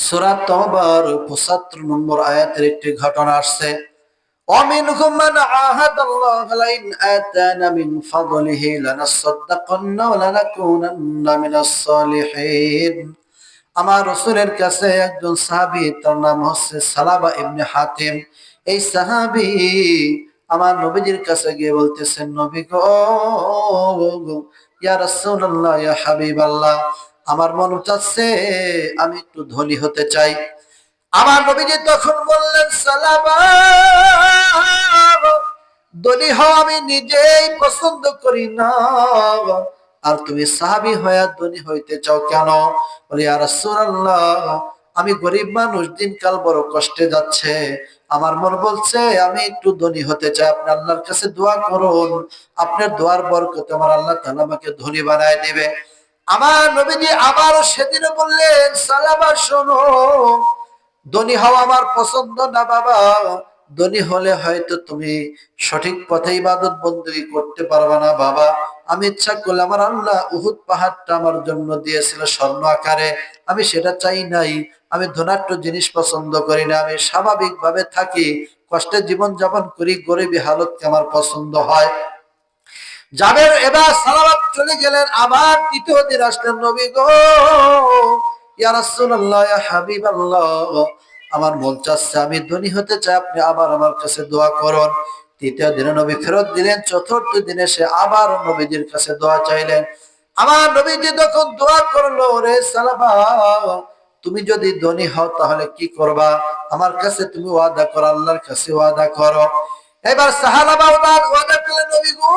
সূরা তওবার 75 নম্বর আয়াতের একটি ঘটনা আসছে ومنهم من عاهد الله لئن آتانا من فضله لنصدقن ولنكونن من الصالحين আমার রসুলের কাছে একজন সাহাবী তার নাম হচ্ছে সালাবা ইবনে হাতিম এই সাহাবী আমার নবীজির কাছে গিয়ে বলতেছেন নবী গো ইয়া রাসূলুল্লাহ ইয়া হাবিবাল্লাহ আমার মন চাচ্ছে আমি একটু ধনী হতে চাই। আমার নবীজি তখন বললেন সালাবা ধনী হওয়া আমি নিজেই পছন্দ করি না। আর তুমি সাহাবি হয়ে ধনী হইতে চাও কেন? বলি আর আমি গরিব মানুষ, দিনকাল বড় কষ্টে যাচ্ছে। আমার মন বলছে, আমি একটু ধনী হতে চাই। আপনি আল্লাহর কাছে দোয়া করুন। আপনার দোয়ার বরকতে আমার আল্লাহ তাআলা আমাকে ধনী বানায় দিবে। আমার নবীজি আবারও সেদিনও বললেন সালাবা শোনো, ধনী হওয়া আমার পছন্দ না বাবা। ধনী হলে হয়তো তুমি সঠিক পথে ইবাদত বন্দী করতে পারবে না বাবা। আমি ইচ্ছা করলে আমার আল্লাহ উহুদ পাহাড়টা আমার জন্য দিয়েছিল স্বর্ণ আকারে। আমি সেটা চাই নাই। আমি ধনাট্য জিনিস পছন্দ করি না। আমি স্বাভাবিক ভাবে থাকি, কষ্টে জীবন যাপন করি, গরিবী হালতকে আমার পছন্দ হয়। জাবের এবার সালাবাত চলে গেলেন, আবার তৃতীয় দিন আসলেন নবী গো। আমার মন চাচ্ছে আমি ধনী হতে চাই, আপনি আবার আমার কাছে দোয়া করুন। তৃতীয় দিনে নবী ফেরত দিলেন, চতুর্থ দিনে সে আবার নবীজির কাছে দোয়া চাইলেন। আমার নবীজি তখন দোয়া করল রে সালাবা, তুমি যদি ধনী হও তাহলে কি করবা? আমার কাছে তুমি ওয়াদা করো, আল্লাহর কাছে ওয়াদা করো। এবার সাহালাবা ওয়াদা করলেন, নবী গো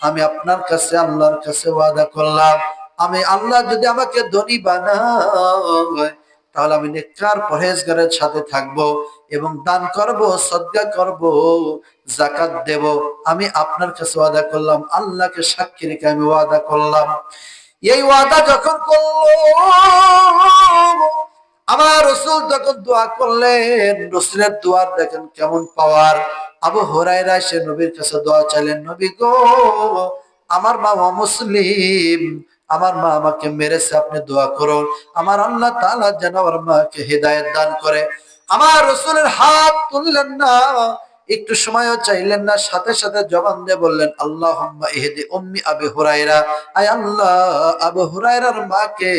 আমি আপনার কাছে আল্লাহর কাছে ওয়াদা করলাম। আমি আল্লাহ যদি আমাকে ধনী বানায়, তাহলে আমি নেককার পরহেজগারের সাথে থাকব এবং দান করব, সদকা করব জাকাত দেব। আমি আপনার কাছে ওয়াদা করলাম, আল্লাহকে সাক্ষী রেখে আমি ওয়াদা করলাম। এই ওয়াদা যখন করল আমার রসুল যখন দোয়া করলেন, রসুলের দোয়ার দেখেন কেমন পাওয়ার আবু হরাইরা সে নবীর কাছে দোয়া চাইলেন, নবী গো, আমার বাবা মুসলিম, আমার মা আমাকে মেরেছে, আপনি দোয়া করুন। আমার আল্লাহ তালা যেন আমার মাকে হৃদায়ত দান করে। আমার রসুলের হাত তুললেন না একটু সময়ও চাইলেন না, সাথে সাথে জবান দিয়ে বললেন আল্লাহ ইহদি উম্মি আবি হুরাইরা আয় আল্লাহ, আবু হুরাইরার মাকে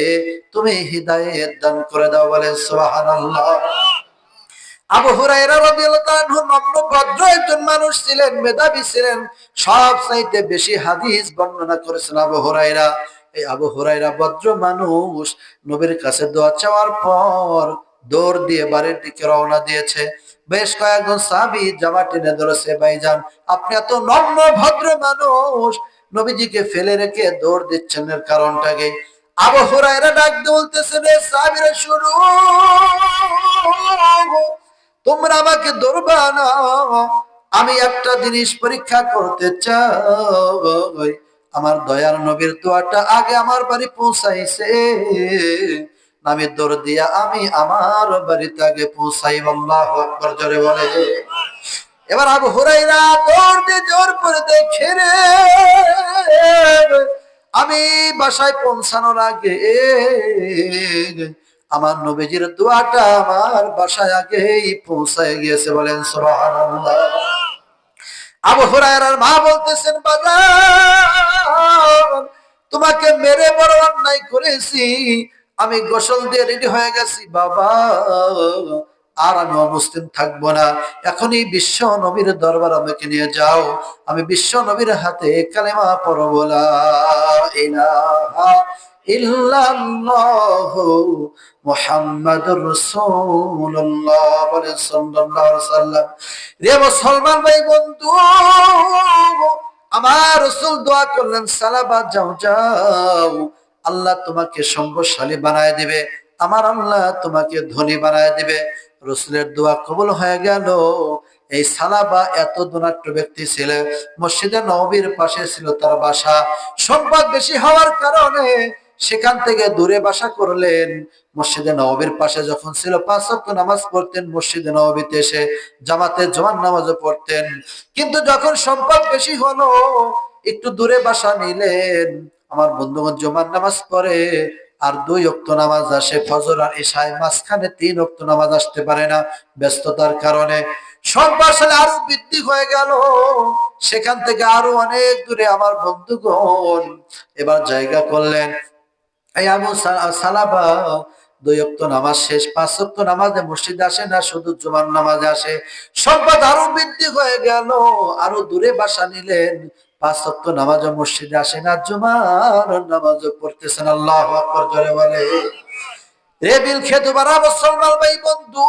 তুমি হৃদায়ত দান করে দাও বলেন বর্ণনা করেছেন আবু হুরাইরা এই আবু হুরাইরা ভদ্র মানুষ, নবীর কাছে দোয়া চাওয়ার পর দৌড় দিয়ে বাড়ির দিকে রওনা দিয়েছে। বেশ কয়েকজন সাহাবী জামা টেনে ধরেছে ভাইজান আপনি এত নম্র, ভদ্র মানুষ। নবীজিকে ফেলে রেখে দৌড় দিচ্ছেন এর কারণটাকে আমার দয়ার নবীর দোয়াটা আগে আমার বাড়ি পৌঁছাইছে। আমি দৌড় দিয়া আমি আমার বাড়িতে আগে পৌঁছাই, আল্লাহু জোরে বলে। এবার আবু হুরাইরা দৌড় দিয়ে জোর করে দেখে রে, আমি বাসায় পৌঁছানোর আগে আমার নবীজির দোয়াটা আমার বাসায় আগেই পৌঁছায় গিয়েছে বলেন, সুবহানাল্লাহ। আবু হুরায়রার মা বলতেছেন বাজার তোমাকে মেরে বড় অন্যায় করেছি আমি গোসল দিয়ে রেডি হয়ে গেছি, বাবা। আর আমি অমুসলিম থাকব না। এখনই বিশ্ব নবীর দরবার আমাকে নিয়ে যাও। আমি বিশ্ব নবীর হাতে কালেমা পড়ব, লা ইলাহা ইল্লাল্লাহু মুহাম্মাদুর রাসূলুল্লাহ বলে ভাই, বন্ধু, আমার রাসূল দোয়া করলেন, সালাবাত যাও যাও। আল্লাহ তোমাকে সম্পদশালী বানায় দিবে, আমার আল্লাহ তোমাকে ধনী বানায় দিবে। রসুলের দোয়া কবল হয়ে গেল। এই সালাবা এত ধনাট্য ব্যক্তি ছিল, মসজিদে নবীর পাশে ছিল তার বাসা। সম্পদ বেশি হওয়ার কারণে সেখান থেকে দূরে বাসা করলেন। মসজিদে নবীর পাশে যখন ছিল, পাঁচ ওয়াক্ত নামাজ পড়তেন, মসজিদে নবীতে এসে জামাতে জোয়ান নামাজও পড়তেন। কিন্তু যখন সম্পদ বেশি হলো, একটু দূরে বাসা নিলেন। আমার বন্ধুগণ জমার নামাজ পড়ে, আর দুই অক্ত নামাজ আসে, ফজর আর এশায় মাঝখানে তিন অক্ত নামাজ আসতে পারে না ব্যস্ততার কারণে। আসলে আরও বৃদ্ধি হয়ে গেল। সেখান থেকে আরও অনেক দূরে আমার বন্ধুগণ এবার জায়গা করলেন। এই আবু সালাবা দুই অক্ত নামাজ শেষ, পাঁচ অক্ত নামাজে মসজিদে আসে না, শুধু জুমার নামাজে আসে। সংবাদ আরও বৃদ্ধি হয়ে গেল, আরও দূরে বাসা নিলেন। পাঁচ অক্ত নামাজও মসজিদে আসে না, জুমার নামাজও পড়তেছেন, আল্লাহ আকবর জোরে বলে। রে বিল মুসলমান ভাই, বন্ধু,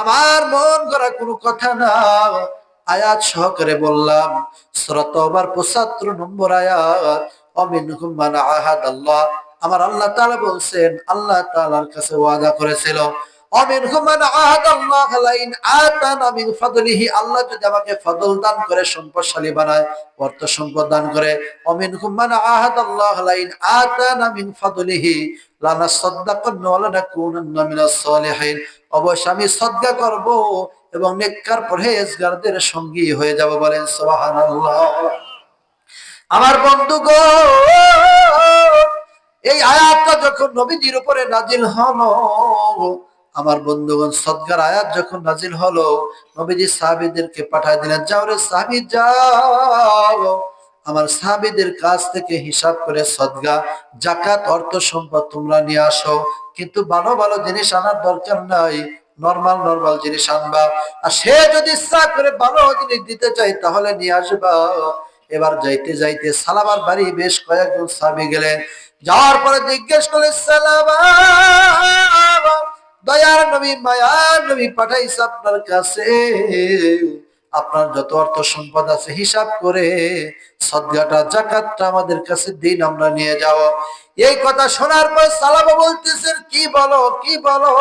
আমার মন করা কোনো কথা না। আয়াত সহকারে বললাম, সূরা তওবার 75 নম্বর আয়াত, অমিনহুম মান আহাদ আল্লাহ আমার আল্লাহ তাআলা বলছেন, আল্লাহ তাআলার কাছে ওয়াদা করেছিল আল্লাহ যদি আমাকে দান করে, সম্পদশালী বানায়, অর্থ সম্পদ দান করে মান আহাদ আল্লাহ লাইন আতানা মিন ফাদলিহি, লানা ওয়া মিনাস সালিহিন। অবশ্যই আমি সদকা করব এবং নেককার পরহেজগারদের সঙ্গী হয়ে যাব বলেন সুবহানাল্লাহ। আমার বন্ধুগণ, এই আয়াতটা যখন নবীজির উপরে নাজিল হলো আমার বন্ধুগণ সদকার আয়াত যখন নাজিল হলো, নবীজি সাহাবীদেরকে পাঠায় দিলেন, যাও রে সাহাবী, যাও। আমার সাহাবীদের কাছ থেকে হিসাব করে, সদগা জাকাত অর্থ সম্পদ তোমরা নিয়ে আসো। কিন্তু ভালো ভালো জিনিস আনার দরকার নাই। নর্মাল, নরমাল জিনিস আনবা। আর সে যদি ইচ্ছা করে ভালো জিনিস দিতে চাই তাহলে নিয়ে আসবা। এবার যাইতে যাইতে সালামার বাড়ি বেশ কয়েকজন সাবি গেলেন। যাওয়ার পরে জিজ্ঞেস করলেন, সালামা? দয়ার নবী, মায়ার নবী পাঠাইছে আপনার কাছে। আপনার যত অর্থ সম্পদ আছে, হিসাব করে সদগাটা, জাকাতটা আমাদের কাছে দিন, আমরা নিয়ে যাব। এই কথা শোনার পর সালামা বলতেছেন, কি বলো কি বলো?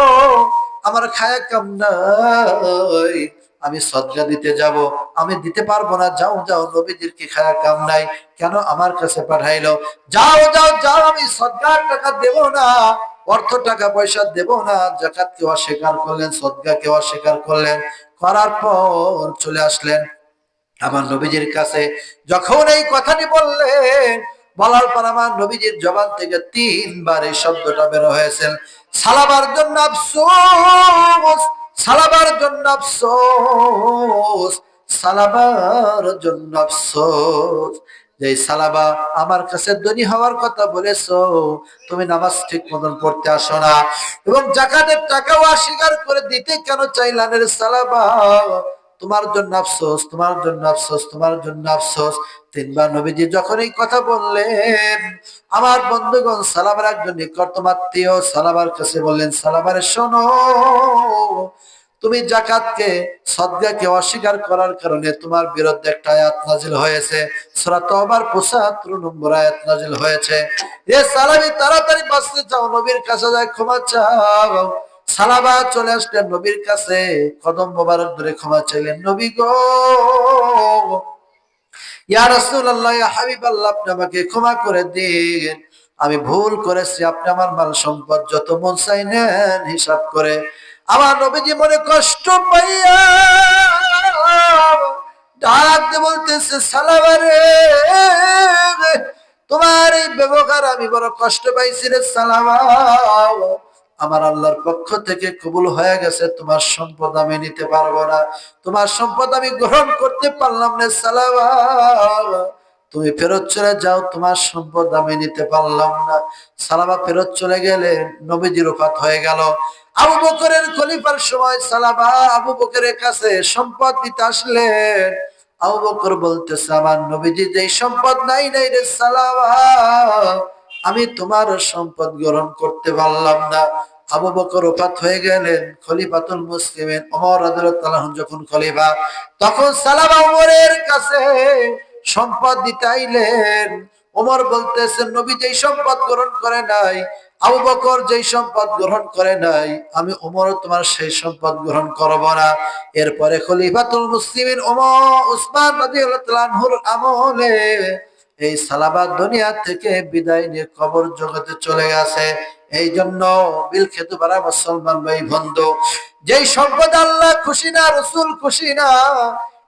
আমার খায়া কাম নাই। আমি সদকা দিতে যাব। আমি দিতে পারব না। যাও যাও নবীজির কি খায়া কাম নাই। কেন আমার কাছে পাঠাইলো? যাও যাও যাও, আমি সদকার টাকা দেব না। অর্থ, টাকা, পয়সা দেব না জাকাত কেউ অস্বীকার করলেন, সদকা কেউ অস্বীকার করলেন, করার পর চলে আসলেন। আমার নবীজির কাছে যখন এই কথাটি বললেন, বলার পর আমার নবীজির জবান থেকে তিনবার এই শব্দটা বের হয়েছেন সালাবার জন্য আফসোস, সালাবার জন্য আফসোস, সালাবার জন্য আফসোস। যে, সালাবা, আমার কাছে ধনী হওয়ার কথা বলেছ, তুমি নামাজ ঠিক মতন পড়তে আসো না। এবং জাকাতের টাকাও অস্বীকার করে দিতে কেন চাইলানের সালাবা? তোমার জন্য আফসোস, তোমার জন্য আফসোস, তোমার জন্য আফসোস। তিনবার নবীজি যখন এই কথা বললেন, আমার বন্ধুগণ, সালাবার একজন নিকটতম আত্মীয় সালাবার কাছে বললেন, সালাবার শোনো তুমি জাকাতকে সদগাকে অস্বীকার করার কারণে তোমার বিরুদ্ধে একটা আয়াত নাজিল হয়েছে। সূরা তওবার 75 নম্বর আয়াত নাজিল হয়েছে। এ সালামি, তাড়াতাড়ি বাঁচতে চাও, নবীর কাছে যায় ক্ষমা চাও। সালাবা চলে আসলেন নবীর কাছে, কদম মোবারক ধরে ক্ষমা চাইলেন, নবী গো, ইয়া রাসূলুল্লাহ, ইয়া হাবিবাল্লাহ, আপনি আমাকে ক্ষমা করে দিন। আমি ভুল করেছি, আপনি আমার মাল সম্পদ যত মন চাই নেন হিসাব করে। আমার নবীজি মনে কষ্ট পাইয়া ডাক দিয়ে বলতেছে সালামারে তোমার এই ব্যবহার আমি বড় কষ্ট পাইছি রে, সালামা আমার আল্লাহর পক্ষ থেকে কবুল হয়ে গেছে, তোমার সম্পদ আমি নিতে পারব না। তোমার সম্পদ আমি গ্রহণ করতে পারলাম না সালামা তুমি ফেরত চলে যাও, তোমার সম্পদ আমি নিতে পারলাম না। সালাবা ফেরত চলে গেলে নবীজির ওফাত হয়ে গেল। আবু বকরের খলিফার সময় সালামা আবু বকরের কাছে সম্পদ দিতে আসলেন। আবু বকর বলতেছে, আমার নবীজি যে সম্পদ নাই নাই রে সালামা, আমি তোমার সম্পদ গ্রহণ করতে পারলাম না। আবু বকর ওফাত হয়ে গেলেন। খলিফাতুল মুসলিমের রাদিয়াল্লাহু আনহু যখন খলিফা, তখন সালামা ওমরের কাছে সম্পদ দিতে আইলেন ওমর বলতেছেন নবী যেই সম্পদ গ্রহণ করে নাই, আবু বকর যেই সম্পদ গ্রহণ করে নাই, আমি ওমর তোমার সেই সম্পদ গ্রহণ করব না। এরপরে খলিফাতুল মুসলিমিন ওমর, উসমান রাদিয়াল্লাহু তাআলা আনহুর আমলে এই সালাবাদ দুনিয়া থেকে বিদায় নিয়ে কবর জগতে চলে গেছে। এই জন্য বিল খেতু পারা মুসলমান ভাই বন্ধু যেই সম্পদ আল্লাহ খুশি না, রসুল খুশি না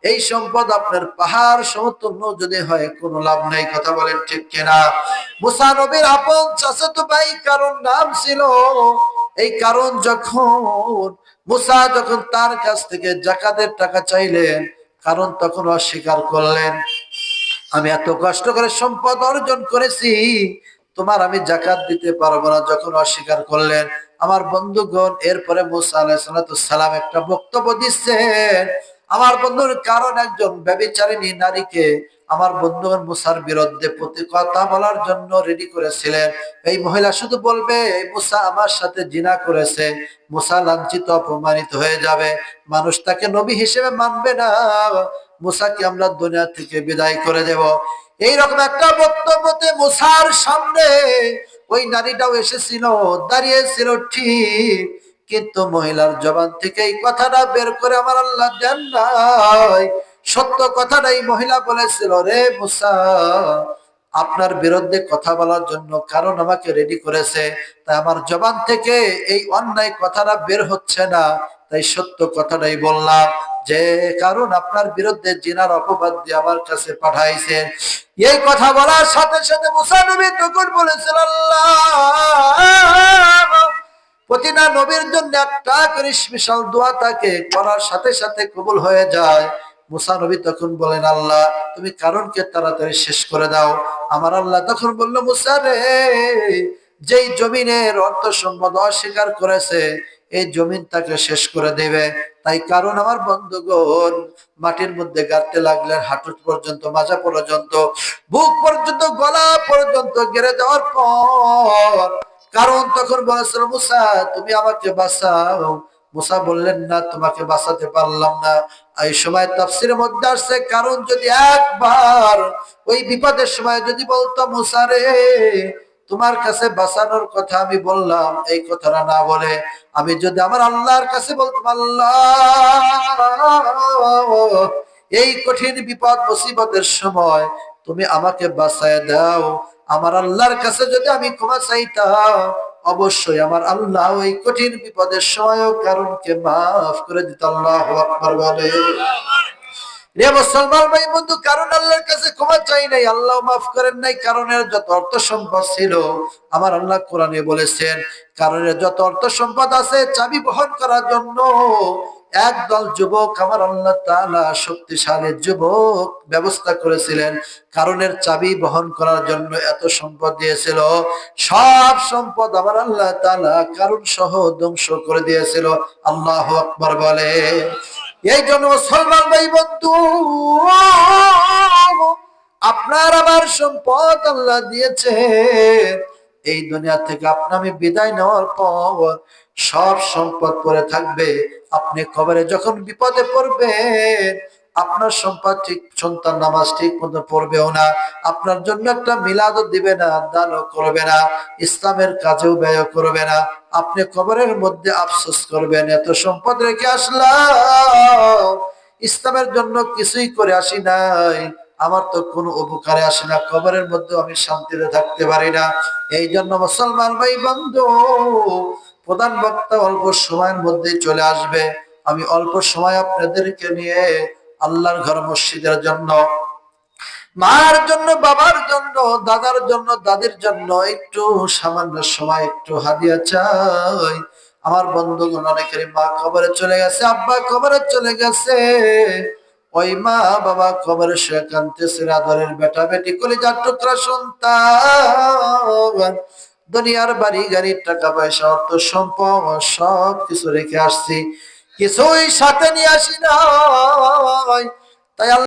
এই সম্পদ আপনার পাহাড় সমতুল্য যদি হয়, কোনো লাভ নাই, কথা বলেন ঠিক কিনা? মুসা নবীর আপন চাচাতো ভাই, কারণ নাম ছিল। এই কারণ যখন মুসা যখন তার কাছ থেকে জাকাতের টাকা চাইলেন, কারণ তখন অস্বীকার করলেন। আমি এত কষ্ট করে সম্পদ অর্জন করেছি, তোমার আমি জাকাত দিতে পারব না, যখন অস্বীকার করলেন। আমার বন্ধুগণ, এরপরে মুসা আলাহ সালাম একটা বক্তব্য দিচ্ছেন আমার বন্ধুর কারণ একজন ব্যবিচারিণী নারীকে আমার বন্ধুগণ মুসার বিরুদ্ধে প্রতি কথা বলার জন্য রেডি করেছিলেন। এই মহিলা শুধু বলবে, এই মুসা আমার সাথে জিনা করেছে। মুসা লাঞ্ছিত, অপমানিত হয়ে যাবে। মানুষ তাকে নবী হিসেবে মানবে না। মুসাকে আমরা দুনিয়া থেকে বিদায় করে দেব। এইরকম একটা বক্তব্যতে মুসার সামনে ওই নারীটাও এসেছিল, দাঁড়িয়েছিল ঠিক। কিন্তু মহিলার জবান থেকে এই কথাটা বের করে আমার আল্লাহ দেন নাই। সত্য কথাটাই মহিলা বলেছিল, রে মুসা, আপনার বিরুদ্ধে কথা বলার জন্য কারণ আমাকে রেডি করেছে, তাই আমার জবান থেকে এই অন্যায় কথাটা বের হচ্ছে না। তাই সত্য কথাটাই বললাম যে, কারণ আপনার বিরুদ্ধে জিনার অপবাদ দিয়ে আমার কাছে পাঠাইছেন। এই কথা বলার সাথে সাথে মুসা নবী তখন বলেছিল আল্লাহ প্রতিটা নবীর জন্য একটা করে স্পেশাল দোয়া থাকে করার সাথে সাথে কবুল হয়ে যায়। মুসা নবী তখন বলেন, আল্লাহ, তুমি কারণকে তাড়াতাড়ি শেষ করে দাও। আমার আল্লাহ তখন বলল, মুসা রে, যেই জমিনের অর্থ সম্পদ অস্বীকার করেছে, এই জমিন তাকে শেষ করে দেবে। তাই কারণ আমার বন্ধুগণ, মাটির মধ্যে গাড়তে লাগলেন হাঁটু পর্যন্ত, মাজা পর্যন্ত, বুক পর্যন্ত, গলা পর্যন্ত, গেড়ে দেওয়ার পর কারণ তখন বলেছিল মুসা, তুমি আমাকে বাঁচাও। মুসা বললেন, না, তোমাকে বাঁচাতে পারলাম না। এই সময় তাফসির মধ্যে আসছে, কারণ যদি একবার ওই বিপদের সময় যদি বলতো মুসা রে, তোমার কাছে বাঁচানোর কথা আমি বললাম, এই কথাটা না বলে, আমি যদি আমার আল্লাহর কাছে বলতাম, আল্লাহ, এই কঠিন বিপদ, মুসিবতের সময় তুমি আমাকে বাঁচায় দাও। আমার আল্লাহর কাছে যদি আমি ক্ষমা চাইতাম, অবশ্যই আমার আল্লাহ ওই কঠিন বিপদের সময়ও কারণকে মাফ করে দিত। আল্লাহ বলে। কারণ আল্লাহর কাছে চাই নাই, আল্লাহ মাফ করেন নাই যত অর্থ সম্পদ ছিল, আমার আল্লাহ বলেছেন, কারণের যত অর্থ সম্পদ আছে, চাবি বহন করার জন্য একদল যুবক আমার আল্লাহ তাআলা শক্তিশালী যুবক ব্যবস্থা করেছিলেন। কারণের চাবি বহন করার জন্য এত সম্পদ দিয়েছিল। সব সম্পদ আমার আল্লাহ তাআলা কারণ সহ ধ্বংস করে দিয়েছিল। আল্লাহ আকবার বলে। এই জন্য মুসলমান ভাই বন্ধু আপনার আমার সম্পদ আল্লাহ দিয়েছে। এই দুনিয়া থেকে আপনি আমি বিদায় নেওয়ার পর সব সম্পদ পরে থাকবে। আপনি কবরে যখন বিপদে পড়বেন, আপনার সম্পদ ঠিক, সন্তান নামাজ ঠিক মতো পড়বেও না, আপনার জন্য একটা মিলাদও দিবে না, দানও করবে না, ইসলামের কাজেও ব্যয় করবে না। আপনি কবরের মধ্যে আফসোস করবেন, এত সম্পদ রেখে আসলাম, ইসলামের জন্য কিছুই করে আসি নাই। আমার তো কোনো উপকারে আসে না, কবরের মধ্যে আমি শান্তিতে থাকতে পারি না। এই জন্য মুসলমান ভাই বন্ধু প্রধান বক্তা অল্প সময়ের মধ্যে চলে আসবে। আমি অল্প সময় আপনাদেরকে নিয়ে আল্লাহর ঘর মসজিদের জন্য, মার জন্য, বাবার জন্য, দাদার জন্য, দাদির জন্য একটু সামান্য সময়, একটু হাদিয়া চাই। আমার বন্ধুগণ অনেকের মা খবরে চলে গেছে, আব্বা খবরে চলে গেছে। ওই মা বাবা খবরে সে কানতেছে আদরের বেটা বেটি কলিজার টুকরা সন্তান। দুনিয়ার বাড়ি গাড়ি টাকা পয়সা, অর্থ সম্পদ সব কিছু রেখে আসছি। কিছুই সাথে নিয়ে আসি না তাই